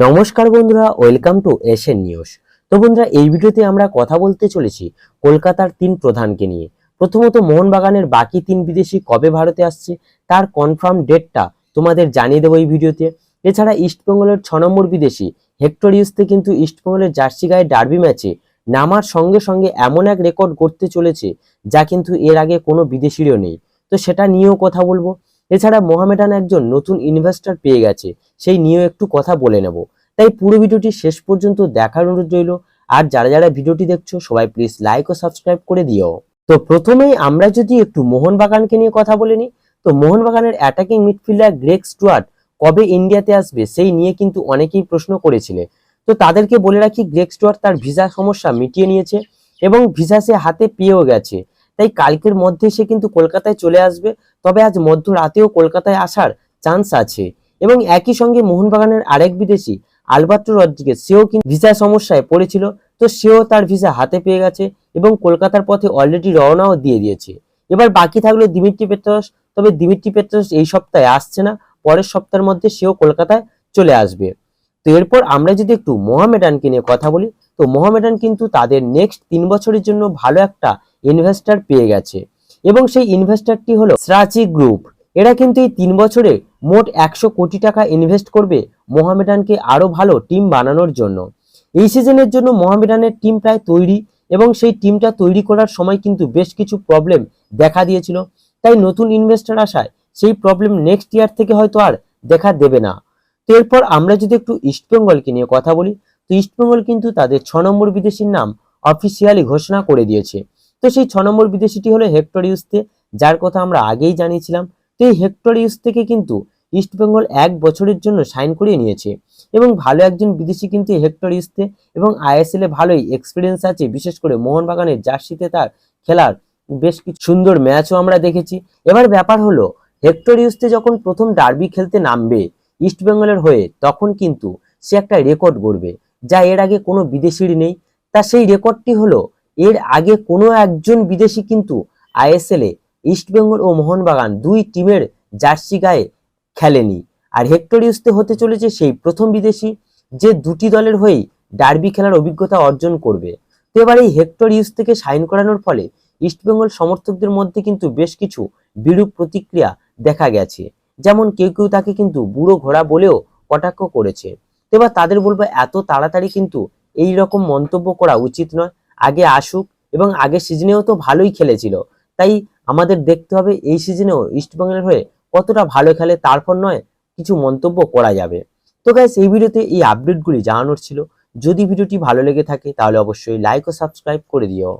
নমস্কার বন্ধুরা, welcome to Asian news. তো বন্ধুরা, এই ভিডিওতে আমরা কথা বলতে চলেছি কলকাতার তিন প্রধানকে নিয়ে। প্রথমত মোহনবাগানের বাকি তিন বিদেশি কবে ভারতে আসছে, তার কনফার্ম ডেটটা তোমাদের জানিয়ে দেবো এই ভিডিওতে। এছাড়া ইস্টবেঙ্গলের ছ নম্বর বিদেশি হেক্টর ইউসতে কিন্তু ইস্টবেঙ্গলের জার্সি গায়ে ডার্বি ম্যাচে নামার সঙ্গে সঙ্গে এমন এক রেকর্ড করতে চলেছে, যা কিন্তু এর আগে কোনো বিদেশিরও নেই। তো সেটা নিয়েও কথা বলব। এছাড়া মোহামেডান একজন নতুন ইনভেস্টর পেয়ে গেছে, সেই নিয়েও একটু কথা বলে নেব। তাই পুরো ভিডিওটি শেষ পর্যন্ত দেখার অনুরোধ রইল। আর যারা যারা ভিডিওটি দেখছ, সবাই প্লিজ লাইক ও সাবস্ক্রাইব করে দিও। তো প্রথমেই আমরা যদি একটু মোহনবাগানকে নিয়ে কথা বলে নিই, তো মোহনবাগানের অ্যাটাকিং মিডফিল্ডার গ্রেগ স্টুয়ার্ট কবে ইন্ডিয়াতে আসবে, সেই নিয়ে কিন্তু অনেকেই প্রশ্ন করেছিলে। তো তাদেরকে বলে রাখি, গ্রেগ স্টুয়ার্ট তার ভিসা সমস্যা মিটিয়ে নিয়েছে এবং ভিসা সে হাতে পেয়েও গেছে। তাই কালকের মধ্যে সে কিন্তু কলকাতায় চলে আসবে। তবে আজ মধ্যরাতেও কলকাতায় আসার চান্স আছে। এবং একই সঙ্গে মোহনবাগানের আরেক বিদেশি আলবার্টো রদ্রিগেজ, সেও কিন্তু ভিসা সমস্যায় পড়েছিল। তো সেও তার ভিসা হাতে পেয়ে গেছে এবং কলকাতার পথে অলরেডি রওনাও দিয়ে দিয়েছে। এবার বাকি থাকল দিমিত্রি পেট্রস তবে দিমিত্রি পেট্রস এই সপ্তাহে আসছে না। পরের সপ্তাহের মধ্যে সেও কলকাতায় চলে আসবে। তো এরপর আমরা যদি একটু মোহামেডানকে নিয়ে কথা বলি, তো মোহামেডান কিন্তু তাদের নেক্সট তিন বছরের জন্য ভালো একটা ইনভেস্টর পেয়ে গেছে। এবং সেই ইনভেস্টারটি হলো স্রাচি গ্রুপ এরা কিন্তু এই তিন বছরে মোট একশো কোটি টাকা ইনভেস্ট করবে মোহামেডানকে আরও ভালো টিম বানানোর জন্য। এই সিজনের জন্য মোহামেডানের টিম প্রায় তৈরি এবং সেই টিমটা তৈরি করার সময় কিন্তু বেশ কিছু প্রবলেম দেখা দিয়েছিল। তাই নতুন ইনভেস্টর আসায় সেই প্রবলেম নেক্সট ইয়ার থেকে হয়তো আর দেখা দেবে না। এরপর আমরা যদি একটু ইস্টবেঙ্গলকে নিয়ে কথা বলি, তো ইস্টবেঙ্গল কিন্তু তাদের ছ নম্বর বিদেশির নাম অফিসিয়ালি ঘোষণা করে দিয়েছে। তো সেই ছ নম্বর বিদেশিটি হলো হেক্টর ইউসতে যার কথা আমরা আগেই জানিয়েছিলাম। তো এই হেক্টর ইউস থেকে কিন্তু ইস্টবেঙ্গল এক বছরের জন্য সাইন করিয়ে নিয়েছে। এবং ভালো একজন বিদেশি কিন্তু হেক্টর ইউসতে এবং আইএসএল এ ভালোই এক্সপিরিয়েন্স আছে, বিশেষ করে মোহনবাগানের জার্সিতে তার খেলার বেশ কিছু সুন্দর ম্যাচও আমরা দেখেছি। এবার ব্যাপার হলো হেক্টর ইউসতে যখন প্রথম ডার্বি খেলতে নামবে ইস্টবেঙ্গলের হয়ে, তখন কিন্তু সে একটা রেকর্ড গড়বে। যা এর আগে কোনো বিদেশির নেই। তা সেই রেকর্ডটি হলো এর আগে কোনো একজন বিদেশি কিন্তু আইএসএল ইস্টবেঙ্গল ও মোহনবাগান দুই টিমের জার্সি গায়ে খেলেনি। আর হেক্টর ইউসতে হতে চলেছে সেই প্রথম বিদেশি যে দুটি দলের হয়েই ডার্বি খেলার অভিজ্ঞতা অর্জন করবে। তো এবার এই হেক্টর ইউস থেকে সাইন করানোর ফলে ইস্টবেঙ্গল সমর্থকদের মধ্যে কিন্তু বেশ কিছু বিরূপ প্রতিক্রিয়া দেখা গেছে। যেমন কেউ কেউ তাকে কিন্তু বুড়ো ঘোড়া বলেও কটাক্ষ করেছে। এবার তাদের বলব এত তাড়াতাড়ি কিন্তু এই রকম মন্তব্য করা উচিত নয়। আগে আসুক এবং আগের সিজনেও তো ভালোই খেলেছিল। তাই আমাদের দেখতে হবে এই সিজনেও ইস্টবেঙ্গলের হয়ে কতটা ভালো খেলে তারপর নয় কিছু মন্তব্য করা যাবে। তো গাইস এই ভিডিওতে এই আপডেটগুলি জানানোর ছিল। যদি ভিডিওটি ভালো লেগে থাকে তাহলে অবশ্যই লাইক ও সাবস্ক্রাইব করে দিও।